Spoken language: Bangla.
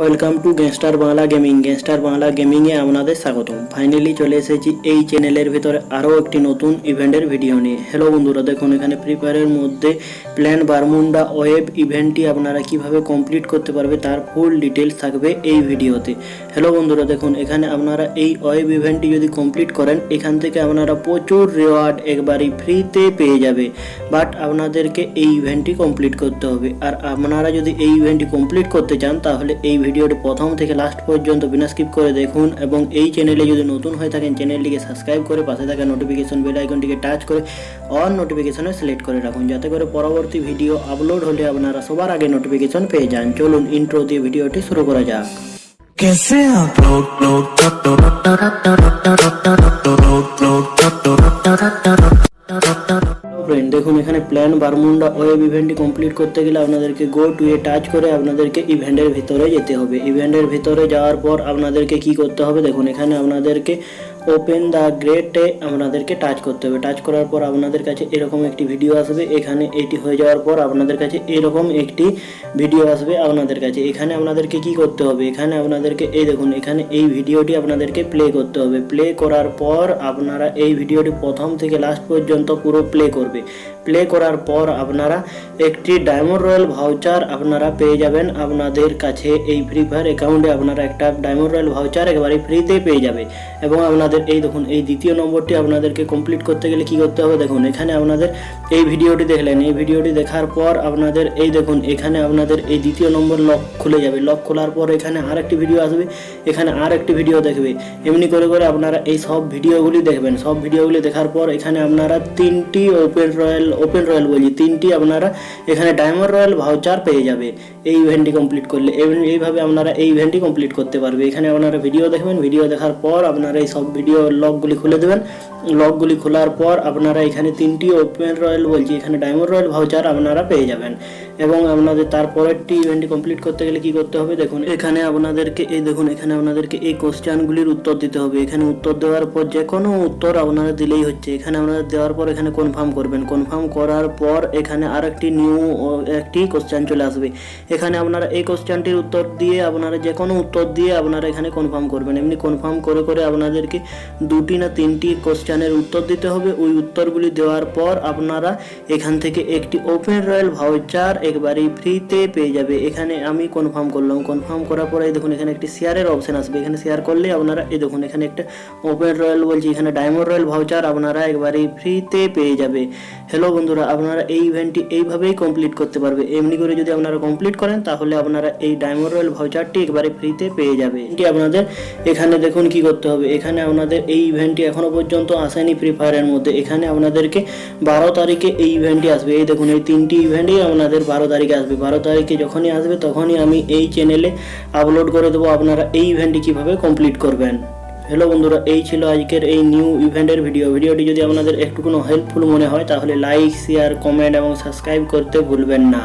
Welcome to gangster Bangla gaming. Gangster Bangla গেমিংয়ে আপনাদের স্বাগতম। ফাইনালি চলে এসেছি এই চ্যানেলের ভিতরে আরও একটি নতুন ইভেন্টের ভিডিও নিয়ে। হ্যালো বন্ধুরা, দেখুন এখানে ফ্রি ফায়ারের মধ্যে প্ল্যান বারমুন্ডা ওয়েব ইভেন্টটি আপনারা কীভাবে কমপ্লিট করতে পারবে তার ফুল ডিটেলস থাকবে এই ভিডিওতে হ্যালো বন্ধুরা, দেখুন এখানে আপনারা এই ওয়েব ইভেন্টটি যদি কমপ্লিট করেন, এখান থেকে আপনারা প্রচুর রিওয়ার্ড একবারই ফ্রিতে পেয়ে যাবে। বাট আপনাদেরকে এই ইভেন্টটি কমপ্লিট করতে হবে। আর আপনারা যদি এই ইভেন্টটি কমপ্লিট করতে চান, তাহলে এই ভিডিওটি প্রথম থেকে লাস্ট পর্যন্ত বিনা স্কিপ করে দেখুন এবং এই চ্যানেলে যদি নতুন হয়ে থাকেন চ্যানেলটিকে সাবস্ক্রাইব করে পাশে থাকা নোটিফিকেশন বেল আইকনটিকে টাচ করে অন নোটিফিকেশনে সিলেক্ট করে রাখুন যাতে করে পরবর্তী ভিডিও আপলোড হলে আপনারা সবার আগে নোটিফিকেশন পেয়ে যান চলুন ইন্ট্রো দিয়ে ভিডিওটি শুরু করা যাক कैसे आप लोग लोग দেখুন, এখানে প্ল্যান বারমুন্ডা ওয়েব ইভেন্টটি কমপ্লিট করতে গেলে আপনাদেরকে গো টু এ টাচ করে আপনাদেরকে ইভেন্টের ভিতরে যেতে হবে। ইভেন্টের ভিতরে যাওয়ার পর আপনাদেরকে কি করতে হবে? দেখুন, এখানে আপনাদেরকে ওপেন দ্য গ্রেটে আপনাদেরকে টাচ করতে হবে। টাচ করার পর আপনাদের কাছে এরকম একটি ভিডিও আসবে। এখানে এটি হয়ে যাওয়ার পর আপনাদের কাছে এরকম একটি ভিডিও আসবে আপনাদের কাছে। এখানে আপনাদেরকে কি করতে হবে? এখানে আপনাদেরকে, এই দেখুন, এখানে এই ভিডিওটি আপনাদেরকে প্লে করতে হবে। প্লে করার পর আপনারা এই ভিডিওটি প্রথম থেকে লাস্ট পর্যন্ত পুরো প্লে করবে। প্লে করার পর আপনারা একটি ডায়মন্ড রয়্যাল ভাউচার আপনারা পেয়ে যাবেন। আপনাদের কাছে এই ফ্রি ফায়ার অ্যাকাউন্টে আপনারা একটা ডায়মন্ড রয়্যাল ভাউচার একেবারে ফ্রিতে পেয়ে যাবে। এবং আপনাদের এই দেখুন, এই দ্বিতীয় নম্বরটি আপনাদেরকে কমপ্লিট করতে গেলে কি করতে হবে? দেখুন, এখানে আপনাদের এই ভিডিওটি দেখলেন। এই ভিডিওটি দেখার পর আপনাদের এই দেখুন, এখানে আপনাদের এই দ্বিতীয় নম্বর লক খুলে যাবে। লক খোলার পর এখানে আর একটি ভিডিও আসবে। এখানে আর একটি ভিডিও দেখবে। এমনি করে করে আপনারা এই সব ভিডিওগুলি দেখবেন। সব ভিডিওগুলি দেখার পর এখানে আপনারা তিনটি ওপেন রয়্যাল ওপেন রয়্যাল বলি, তিনটি আপনারা এখানে ডায়মন্ড রয়্যাল ভাউচার পেয়ে যাবে। এই ইভেন্টটি কমপ্লিট করলে এই- এইভাবে আপনারা এই ইভেন্টটি কমপ্লিট করতে পারবে। এখানে আপনারা ভিডিও দেখবেন ভিডিও দেখার পর আপনারা এই সব ভিডিও লকগুলি খুলে দেবেন। লকগুলি খোলার পর আপনারা এখানে তিনটি ওপেন রয়্যাল বলছি, এখানে ডায়মন্ড রয়্যাল ভাউচার আপনারা পেয়ে যাবেন। এবং আপনাদের তারপরেরটি ইভেন্টটি কমপ্লিট করতে গেলে কি করতে হবে? দেখুন, এখানে আপনাদেরকে, এই দেখুন, এখানে আপনাদেরকে এই কোশ্চেনগুলির উত্তর দিতে হবে। এখানে উত্তর দেওয়ার পর যে কোনো উত্তর আপনারা দিলেই হচ্ছে। এখানে আপনারা দেওয়ার পর এখানে কনফার্ম করবেন। কনফার্ম করার পর এখানে আর একটি নিউ একটি কোশ্চেন চলে আসবে। এখানে আপনারা এই কোশ্চেনটির উত্তর দিয়ে আপনারা যে কোনো উত্তর দিয়ে আপনারা এখানে কনফার্ম করবেন। এমনি কনফার্ম করে করে আপনাদেরকে দুটি না তিনটি কোশ্চেনের উত্তর দিতে হবে। ওই উত্তরগুলি দেওয়ার পর আপনারা এখান থেকে একটি ওপেন রয়্যাল ভাউচার একবারেই ফ্রিতে পেয়ে যাবে। এখানে আমি কনফার্ম করলাম। কনফার্ম করার পরে দেখুন এখানে একটি শেয়ারের অপশন আসবে। এখানে শেয়ার করলে আপনারা, এই দেখুন এখানে একটা ওপেন রয়্যাল বলছি, এখানে ডায়মন্ড রয়্যাল ভাউচার আপনারা একবারেই ফ্রিতে পেয়ে যাবে। হ্যালো বন্ধুরা, আপনারা এই ইভেন্টটি এইভাবেই কমপ্লিট করতে পারবে। এমনি করে যদি আপনারা কমপ্লিট করেন, তাহলে আপনারা এই ডায়মন্ড রয়্যাল ভাউচারটি একবারে ফ্রিতে পেয়ে যাবে। এটি আপনাদের এখানে দেখুন কি করতে হবে। এখানে আপনাদের এই ইভেন্টটি এখনও পর্যন্ত আসেনি ফ্রি ফায়ারের মধ্যে। এখানে আপনাদেরকে বারো তারিখে এই ইভেন্টটি আসবে। এই দেখুন, এই তিনটি ইভেন্টই আপনাদের বারো তারিখে আসবে। বারো তারিখে যখনই আসবে, তখনই আমি এই চ্যানেলে আপলোড করে দেবো আপনারা এই ইভেন্টটি কীভাবে কমপ্লিট করবেন। হ্যালো বন্ধুরা, এই ছিল আজকের এই নিউ ইভেন্টের ভিডিও ভিডিওটি যদি আপনাদের একটু কোনো হেল্পফুল মনে হয়, তাহলে লাইক শেয়ার কমেন্ট এবং সাবস্ক্রাইব করতে ভুলবেন না।